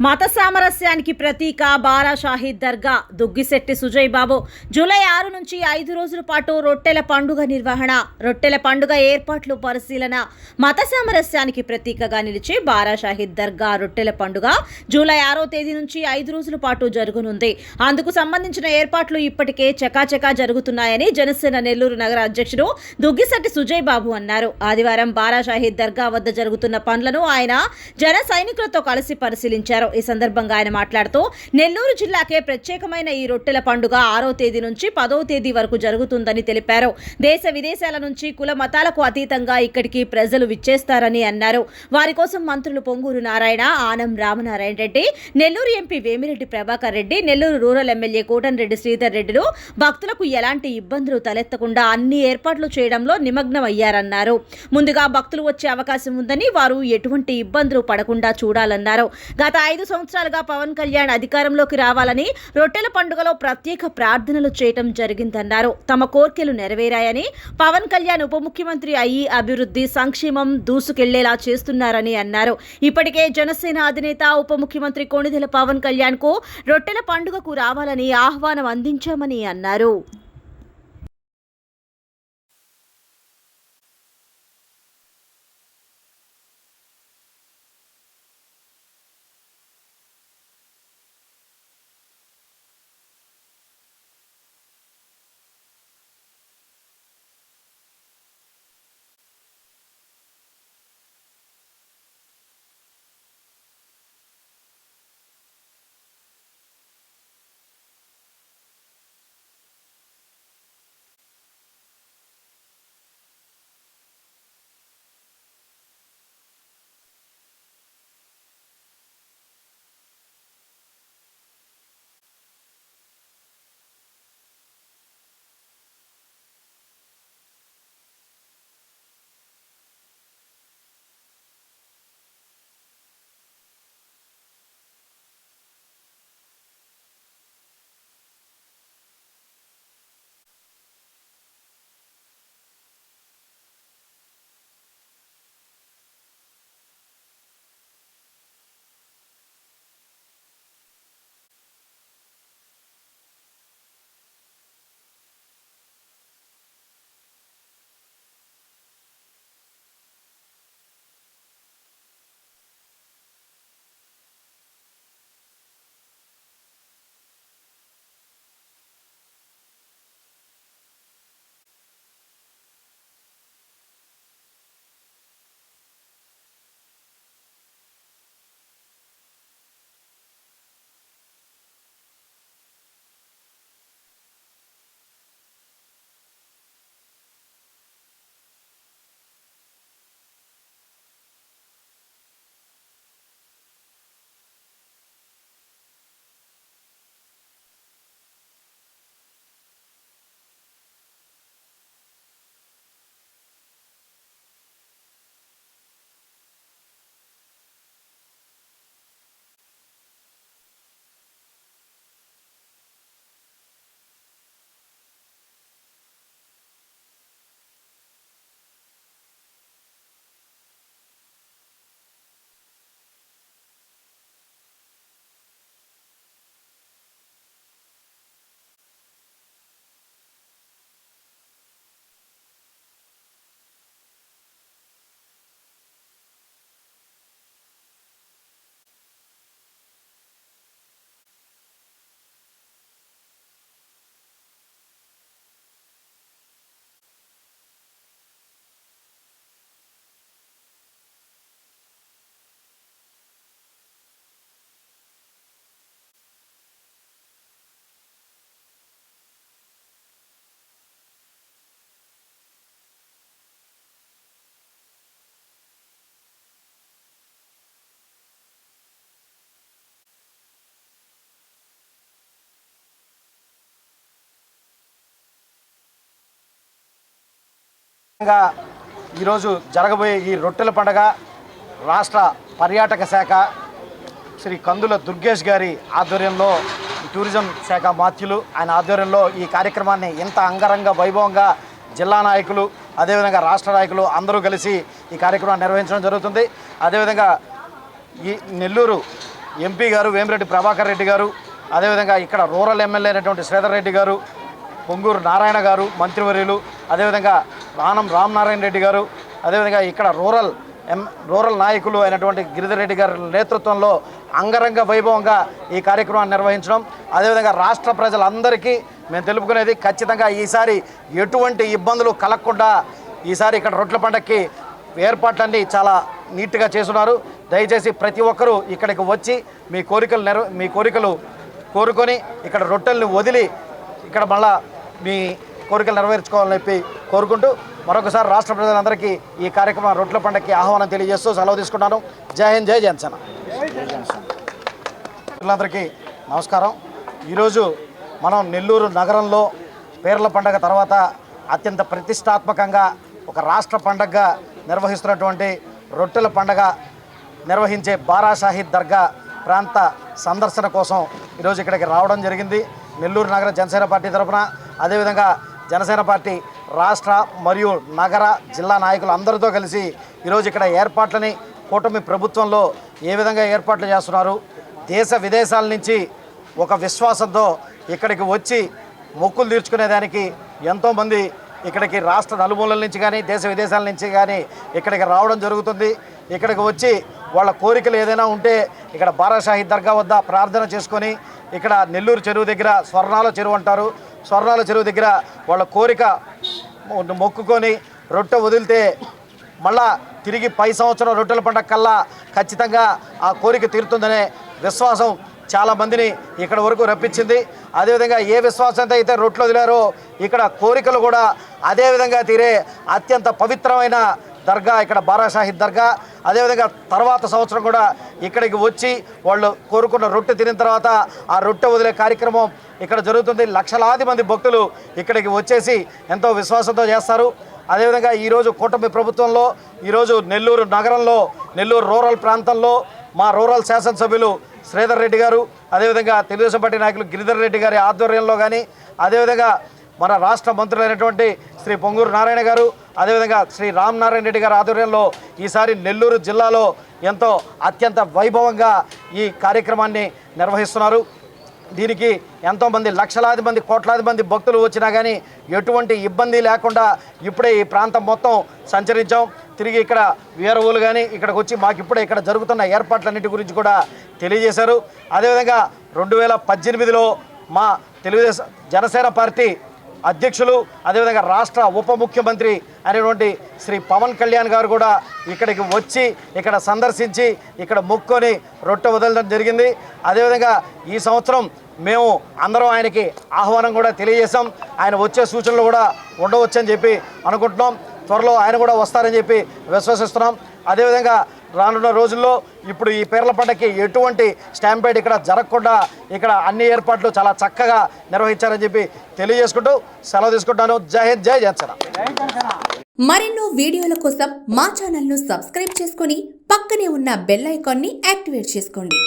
మత సామరస్యానికి ప్రతీక బారా షాహీద్ దర్గా. దుగ్గిశెట్టి సుజయ్ బాబు జూలై ఆరు నుంచి ఐదు రోజుల పాటు రొట్టెల పండుగ నిర్వహణ రొట్టెల పండుగ ఏర్పాట్లు పరిశీలన మత సామరస్యానికి ప్రతీకగా నిలిచే బారా షాహీద్ దర్గా రొట్టెల పండుగ జూలై ఆరో తేదీ నుంచి ఐదు రోజుల పాటు జరగనుంది. అందుకు సంబంధించిన ఏర్పాట్లు ఇప్పటికే చకాచకా జరుగుతున్నాయని జనసేన నెల్లూరు నగర అధ్యక్షుడు దుగ్గిశెట్టి సుజయ్ బాబు అన్నారు. ఆదివారం బారా షాహీద్ దర్గా వద్ద జరుగుతున్న పనులను ఆయన జన సైనికులతో కలిసి పరిశీలించారు. ఈ సందర్భంగా ఆయన మాట్లాడుతూ నెల్లూరు జిల్లాకే ప్రత్యేకమైన ఈ రొట్టెల పండుగ ఆరో తేదీ నుంచి పదో తేదీ వరకు జరుగుతుందని తెలిపారు. దేశ విదేశాల నుంచి కుల మతాలకు అతీతంగా ఇక్కడికి ప్రజలు విచ్చేస్తారని అన్నారు. వారి కోసం మంత్రులు Ponguru Narayana Anam Ramanarayana Reddy Nellore MP Vemireddy Prabhakar Reddy Nellore rural MLA Kotamreddy Sridhar రెడ్డిలు భక్తులకు ఎలాంటి ఇబ్బందులు తలెత్తకుండా అన్ని ఏర్పాట్లు చేయడంలో నిమగ్నమయ్యారన్నారు. ముందుగా భక్తులు వచ్చే అవకాశం ఉందని వారు ఎటువంటి ఇబ్బందులు పడకుండా చూడాలన్నారు. గత ఐదు సంవత్సరాలుగా పవన్ కళ్యాణ్ అధికారంలోకి రావాలని రొట్టెల పండుగలో ప్రత్యేక ప్రార్థనలు చేయటం జరిగిందన్నారు. తమ కోర్కెలు నెరవేరాయని పవన్ కళ్యాణ్ ఉప ముఖ్యమంత్రి అయ్యి అభివృద్ధి సంక్షేమం దూసుకెళ్ళేలా చేస్తున్నారని అన్నారు. ఇప్పటికే జనసేన అధినేత ఉప ముఖ్యమంత్రి కోణిదెల పవన్ కళ్యాణ్కు రొట్టెల పండుగకు రావాలని ఆహ్వానం అందించామని అన్నారు. విధంగా ఈరోజు జరగబోయే ఈ రొట్టెల పండగ రాష్ట్ర పర్యాటక శాఖ శ్రీ కందుల దుర్గేష్ గారి ఆధ్వర్యంలో టూరిజం శాఖ మాత్యులు. ఆయన ఆధ్వర్యంలో ఈ కార్యక్రమాన్ని ఇంత అంగరంగ వైభవంగా జిల్లా నాయకులు అదేవిధంగా రాష్ట్ర నాయకులు అందరూ కలిసి ఈ కార్యక్రమాన్ని నిర్వహించడం జరుగుతుంది. అదేవిధంగా ఈ నెల్లూరు ఎంపీ గారు వేమిరెడ్డి ప్రభాకర్ రెడ్డి గారు అదేవిధంగా ఇక్కడ రూరల్ ఎమ్మెల్యే అయినటువంటి శ్రీధర్ రెడ్డి గారు పొంగూరు నారాయణ గారు మంత్రివర్యులు అదేవిధంగా రానం రామనారాయణ రెడ్డి గారు అదేవిధంగా ఇక్కడ రూరల్ ఎం రూరల్ నాయకులు అయినటువంటి గిరిధర్ రెడ్డి గారి నేతృత్వంలో అంగరంగ వైభవంగా ఈ కార్యక్రమాన్ని నిర్వహించడం. అదేవిధంగా రాష్ట్ర ప్రజలందరికీ మేము తెలుపుకునేది ఖచ్చితంగా ఈసారి ఎటువంటి ఇబ్బందులు కలగకుండా ఈసారి ఇక్కడ రొట్టెల పండక్కి ఏర్పాట్లన్నీ చాలా నీట్గా చేస్తున్నారు. దయచేసి ప్రతి ఒక్కరూ ఇక్కడికి వచ్చి మీ కోరికలు నెరవే మీ కోరికలు కోరుకొని ఇక్కడ రొట్టెల్ని వదిలి ఇక్కడ మళ్ళా మీ కోరికలు నెరవేర్చుకోవాలని చెప్పి కోరుకుంటూ మరొకసారి రాష్ట్ర ప్రజలందరికీ ఈ కార్యక్రమం రొట్టెల పండగకి ఆహ్వానం తెలియజేస్తూ సెలవు తీసుకుంటాను. జై హింద్ జై జనసేన. పిల్లలందరికీ నమస్కారం. ఈరోజు మనం నెల్లూరు నగరంలో పేర్ల పండగ తర్వాత అత్యంత ప్రతిష్టాత్మకంగా ఒక రాష్ట్ర పండగగా నిర్వహిస్తున్నటువంటి రొట్టెల పండగ నిర్వహించే బారాషాహిద్ దర్గా ప్రాంత సందర్శన కోసం ఈరోజు ఇక్కడికి రావడం జరిగింది. నెల్లూరు నగర జనసేన పార్టీ తరఫున అదేవిధంగా జనసేన పార్టీ రాష్ట్ర మరియు నగర జిల్లా నాయకులు అందరితో కలిసి ఈరోజు ఇక్కడ ఏర్పాట్లని కూటమి ప్రభుత్వంలో ఏ విధంగా ఏర్పాట్లు చేస్తున్నారు? దేశ విదేశాల నుంచి ఒక విశ్వాసంతో ఇక్కడికి వచ్చి మొక్కులు తీర్చుకునేదానికి ఎంతోమంది ఇక్కడికి రాష్ట్ర నలుమూలల నుంచి కానీ దేశ విదేశాల నుంచి కానీ ఇక్కడికి రావడం జరుగుతుంది. ఇక్కడికి వచ్చి వాళ్ళ కోరికలు ఏదైనా ఉంటే ఇక్కడ బారాషాహి దర్గా వద్ద ప్రార్థన చేసుకొని ఇక్కడ నెల్లూరు చెరువు దగ్గర స్వర్ణాల చెరువు అంటారు. స్వర్ణాల చెరువు దగ్గర వాళ్ళ కోరిక మొక్కుకొని రొట్టె వదిలితే మళ్ళా తిరిగి పై సంవత్సరం రొట్టెల పండగ కల్లా ఖచ్చితంగా ఆ కోరిక తీరుతుందనే విశ్వాసం చాలా మందిని ఇక్కడ వరకు రప్పించింది. అదేవిధంగా ఏ విశ్వాసంతో అయితే రొట్టెలు వదిలారో ఇక్కడ కోరికలు కూడా అదేవిధంగా తీరే అత్యంత పవిత్రమైన దర్గా ఇక్కడ బారాషాహిద్ దర్గా. అదేవిధంగా తర్వాత సంవత్సరం కూడా ఇక్కడికి వచ్చి వాళ్ళు కోరుకున్న రొట్టె తినిన తర్వాత ఆ రొట్టె వదిలే కార్యక్రమం ఇక్కడ జరుగుతుంది. లక్షలాది మంది భక్తులు ఇక్కడికి వచ్చేసి ఎంతో విశ్వాసంతో చేస్తారు. అదేవిధంగా ఈరోజు కూటమి ప్రభుత్వంలో ఈరోజు నెల్లూరు నగరంలో నెల్లూరు రూరల్ ప్రాంతంలో మా రూరల్ శాసనసభ్యులు శ్రీధర్ రెడ్డి గారు అదేవిధంగా తెలుగుదేశం పార్టీ నాయకులు గిరిధర్ రెడ్డి గారి ఆధ్వర్యంలో కానీ అదేవిధంగా మన రాష్ట్ర మంత్రులైనటువంటి శ్రీ పొంగూరు నారాయణ గారు అదేవిధంగా శ్రీ రామ్ నారాయణ రెడ్డి గారి ఆధ్వర్యంలో ఈసారి నెల్లూరు జిల్లాలో ఎంతో అత్యంత వైభవంగా ఈ కార్యక్రమాన్ని నిర్వహిస్తున్నారు. దీనికి ఎంతోమంది లక్షలాది మంది కోట్లాది మంది భక్తులు వచ్చినా కానీ ఎటువంటి ఇబ్బంది లేకుండా ఇప్పుడే ఈ ప్రాంతం మొత్తం సంచరించాం. తిరిగి ఇక్కడ వీరవులు కానీ ఇక్కడికి వచ్చి మాకు ఇప్పుడే ఇక్కడ జరుగుతున్న ఏర్పాట్లన్నిటి గురించి కూడా తెలియజేశారు. అదేవిధంగా రెండు వేల పద్దెనిమిదిలో మా తెలుగుదేశం జనసేన పార్టీ అధ్యక్షులు అదేవిధంగా రాష్ట్ర ఉప ముఖ్యమంత్రి అనేటువంటి శ్రీ పవన్ కళ్యాణ్ గారు కూడా ఇక్కడికి వచ్చి ఇక్కడ సందర్శించి ఇక్కడ మొక్కొని రొట్టె వదలడం జరిగింది. అదేవిధంగా ఈ సంవత్సరం మేము అందరం ఆయనకి ఆహ్వానం కూడా తెలియజేశాం. ఆయన వచ్చే సూచనలు కూడా ఉండవచ్చని చెప్పి అనుకుంటున్నాం. త్వరలో ఆయన కూడా వస్తారని చెప్పి విశ్వసిస్తున్నాం. అదేవిధంగా రానున్న రోజుల్లో ఇప్పుడు ఈ పేర్ల పండగకి ఎటువంటి స్టాంపేడ్ ఇక్కడ జరగకుండా ఇక్కడ అన్ని ఏర్పాట్లు చాలా చక్కగా నిర్వహించారని చెప్పి తెలియజేసుకుంటూ సెలవు తీసుకుంటాను. జై హింద్ జై జనసేన. మరెన్నో వీడియోల కోసం మా ఛానల్ను సబ్స్క్రైబ్ చేసుకొని పక్కనే ఉన్న బెల్ ఐకాన్ని యాక్టివేట్ చేసుకోండి.